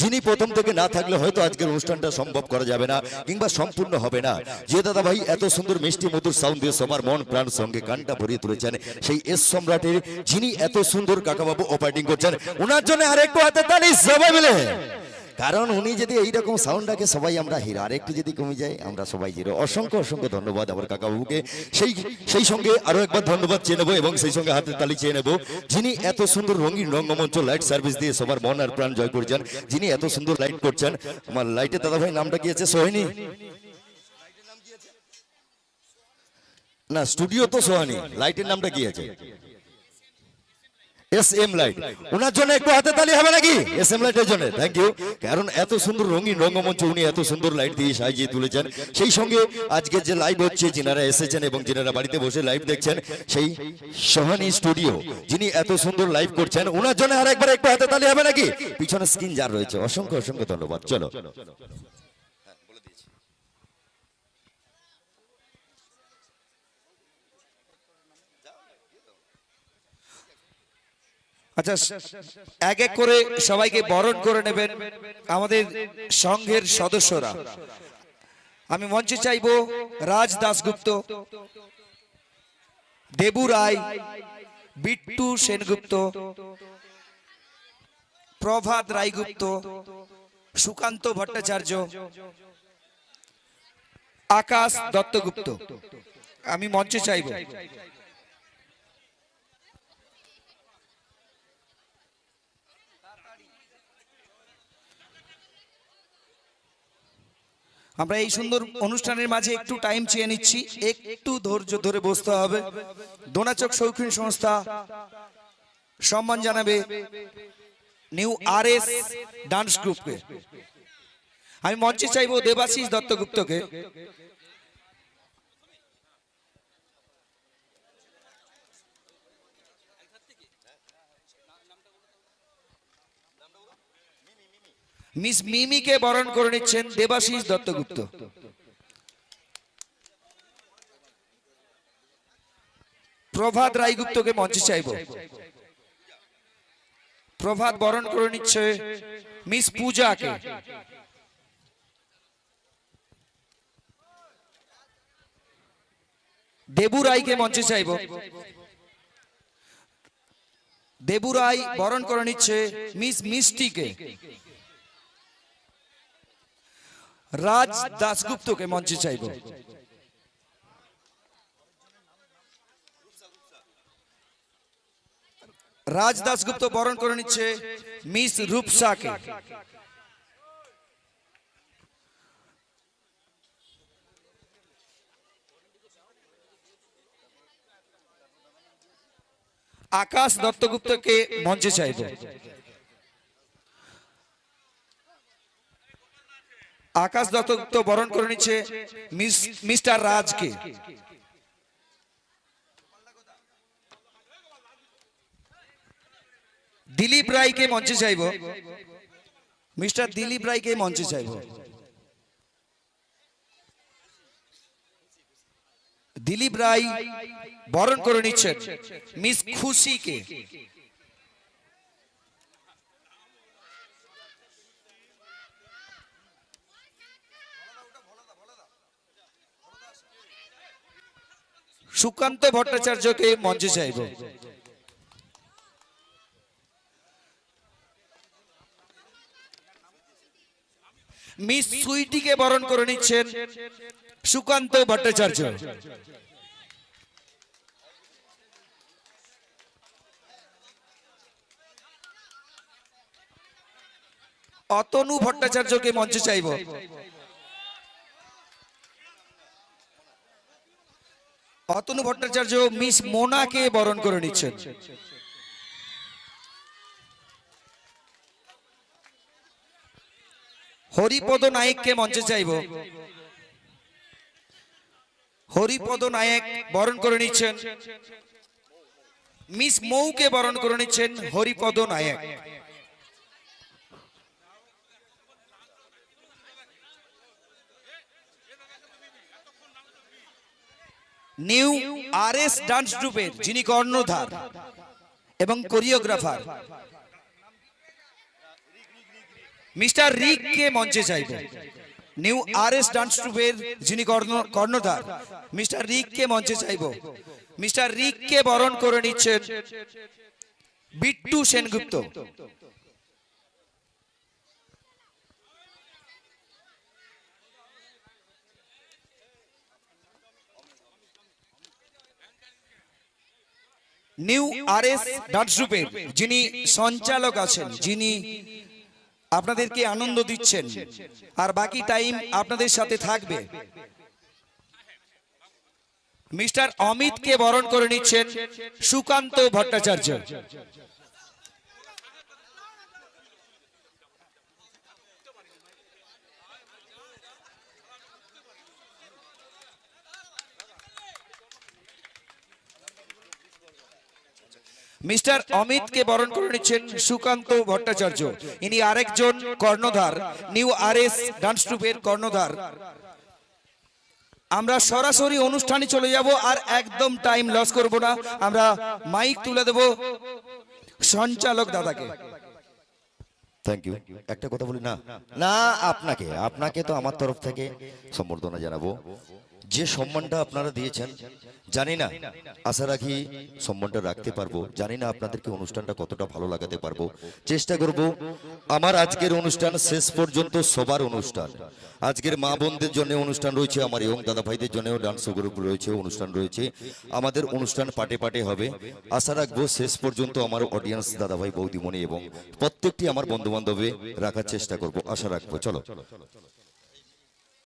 যিনি প্রথম থেকে না থাকলে হয়তো আজকের অনুষ্ঠানটা সম্ভব করা যাবে না, কিংবা সম্পূর্ণ হবে না। যে দাদা ভাই এত সুন্দর মিষ্টি মধুর সাউন্ড দিয়ে সবার মন, প্রাণ সঙ্গে গানটা ভরিয়ে তুলেছেন, সেই এস সম্রাটের যিনি এত সুন্দর কাকাবাবু অপারেটিং করছেন, ওনার জন্য আরেকটু হাতে তালি, সবাই মিলে। কারণ উনি যদি এইরকম সাউন্ড রাখে সবাই আমরা হিরো আর একটু যদি কমে যায়, আমরা সবাই হিরো অসংখ্য অসংখ্য ধন্যবাদ আমার কাকাবাবুকে। সেই সেই সঙ্গে আরও একবার ধন্যবাদ চেয়ে নেব এবং সেই সঙ্গে হাতের তালি চেয়ে নেব। যিনি এত সুন্দর রঙিন রঙ্গমঞ্চ লাইট সার্ভিস দিয়ে সবার মন আর প্রাণ জয় করছেন, যিনি এত সুন্দর লাইট করছেন, আমার লাইটের দাদা ভাই নামটা কি আছে? সোহিনী। না স্টুডিও তো সোহানি। লাইটের নামটা কি আছে? S M light. ওনার জন্য একটু হাতে তালি হবে নাকি? এস এম লাইটের জন্য। থ্যাংক ইউ কারণ এত সুন্দর রঙিন রঙ্গমঞ্চ উনি এত সুন্দর লাইট দিয়ে সাজিয়ে তুলেছেন। সেই সঙ্গে আজকের যে লাইভ হচ্ছে, যিনারা এসেছেন এবং যিনারা বাড়িতে বসে লাইভ দেখছেন, সেই সোহানি স্টুডিও যিনি এত সুন্দর লাইভ করছেন, ওনার জন্য আর একবার একটু হাতে তালি হবে নাকি? পিছনে স্ক্রিন যার রয়েছে। অসংখ্য অসংখ্য ধন্যবাদ। চলো। আচ্ছা এক এক করে সবাইকে বরণ করে নেবেন আমাদের সংঘের সদস্যরা। আমি মঞ্চে চাইব রাজ দাসগুপ্ত দেবু রায়, বিট্টু সেনগুপ্ত, প্রভাত রায়গুপ্ত, সুকান্ত ভট্টাচার্য, আকাশ দত্তগুপ্ত। আমি মঞ্চে চাইব। আমরা এই সুন্দর অনুষ্ঠানের মাঝে একটু টাইম চেয়ে নিচ্ছি। একটু ধৈর্য ধরে বসতে হবে। দোনাচক শৌখিন সংস্থা সম্মান জানাবে নিউ আর এস ডান্স গ্রুপকে। আমি মঞ্চে চাইব দেবাশিস দত্তগুপ্তকে। মিস মিমিকে বরণ করে নিচ্ছেন দেবাশিস দত্তগুপ্ত। প্রভাত রায়গুপ্তকে মঞ্চে চাইব। প্রভাত বরণ করে নিচ্ছে মিস পূজাকে। দেবু রায়কে মঞ্চে চাইব। দেবু রায় বরণ করে নিচ্ছে মিস মিষ্টিকে। রাজ দাসগুপ্তকে মঞ্চে চাইব। রাজ দাসগুপ্ত বরণ করে নিচ্ছে মিস রূপসাকে। আকাশ দত্তগুপ্তকে মঞ্চে চাইব। আকাশ দত্তগুপ্ত বরণ করে নিচ্ছে মিস, মিস্টার রাজকে। দিলীপ রায়কে মঞ্চে চাইব। মিস্টার দিলীপ রায়কে মঞ্চে চাইব। দিলীপ রায় বরণ করে নিচ্ছেন মিস খুশিকে। সুকান্ত ভট্টাচার্যকে মঞ্চে চাইব। মিস সুইটিকে বরণ করে নিচ্ছেন সুকান্ত ভট্টাচার্য। অতনু ভট্টাচার্যকে মঞ্চে চাইব। অতনু ভট্টাচার্য মিস মোনাকে বরণ করে নিচ্ছেন। হরিপদ নায়ককে মঞ্চে চাইব। হরিপদ নায়ক বরণ করে নিচ্ছেন। মিস মৌকে বরণ করে নিচ্ছেন Haripada Nayak. New R S dance গ্রুপের যিনি কর্ণধার এবং কোরিওগ্রাফার। মিস্টার রিক কে মঞ্চে চাইব। নিউ আর এস ডান্স গ্রুপের যিনি কর্ণ- কর্ণধার, মিস্টার রিক কে মঞ্চে চাইব। মিস্টার রিক কে বরণ করে নিচ্ছেন Bittu Sengupta. New R S ডাটসুপের যিনি সঞ্চালক আছেন যিনি আপনাদেরকে আনন্দ দিচ্ছেন। আর বাকি টাইম আপনাদের সাথে থাকবে। মিস্টার অমিতকে বরণ করে নিচ্ছেন সুকান্ত ভট্টাচার্য। মিস্টার অমিতকে বরণ করে নিচ্ছেন সুকান্ত ভট্টাচার্য। ইনি আরেকজন কর্ণধার, নিউ আর এস ডান্স ট্রুপের কর্ণধার। আমরা সরাসরি অনুষ্ঠানে চলে যাব আর একদম টাইম লস করব না। আমরা মাইক তুলে দেব সঞ্চালক দাদাকে। থ্যাংক ইউ একটা কথা বলি না? না, আপনাকে। আপনাকে তো আমার তরফ থেকে সম্বর্ধনা জানাব। যে সম্মানটা আপনারা দিয়েছেন, জানি না, আশা রাখি সম্মানটা রাখতে পারব। জানি না আপনাদেরকে অনুষ্ঠানটা কতটা ভালো লাগাতে পারব। চেষ্টা করব আমার আজকের অনুষ্ঠান শেষ পর্যন্ত সবার অনুষ্ঠান। আজকের মা বোনদের জন্য অনুষ্ঠান রয়েছে, আমার এবং দাদা ভাইদের জন্যও ডান্স গ্রুপ রয়েছে, অনুষ্ঠান রয়েছে। আমাদের অনুষ্ঠান পাটে পাটে হবে। আশা রাখব শেষ পর্যন্ত আমার অডিয়েন্স দাদা ভাই, বৌদিমণি এবং প্রত্যেকটি আমার বন্ধু বান্ধবে রাখার চেষ্টা করব। আশা রাখব, চলো।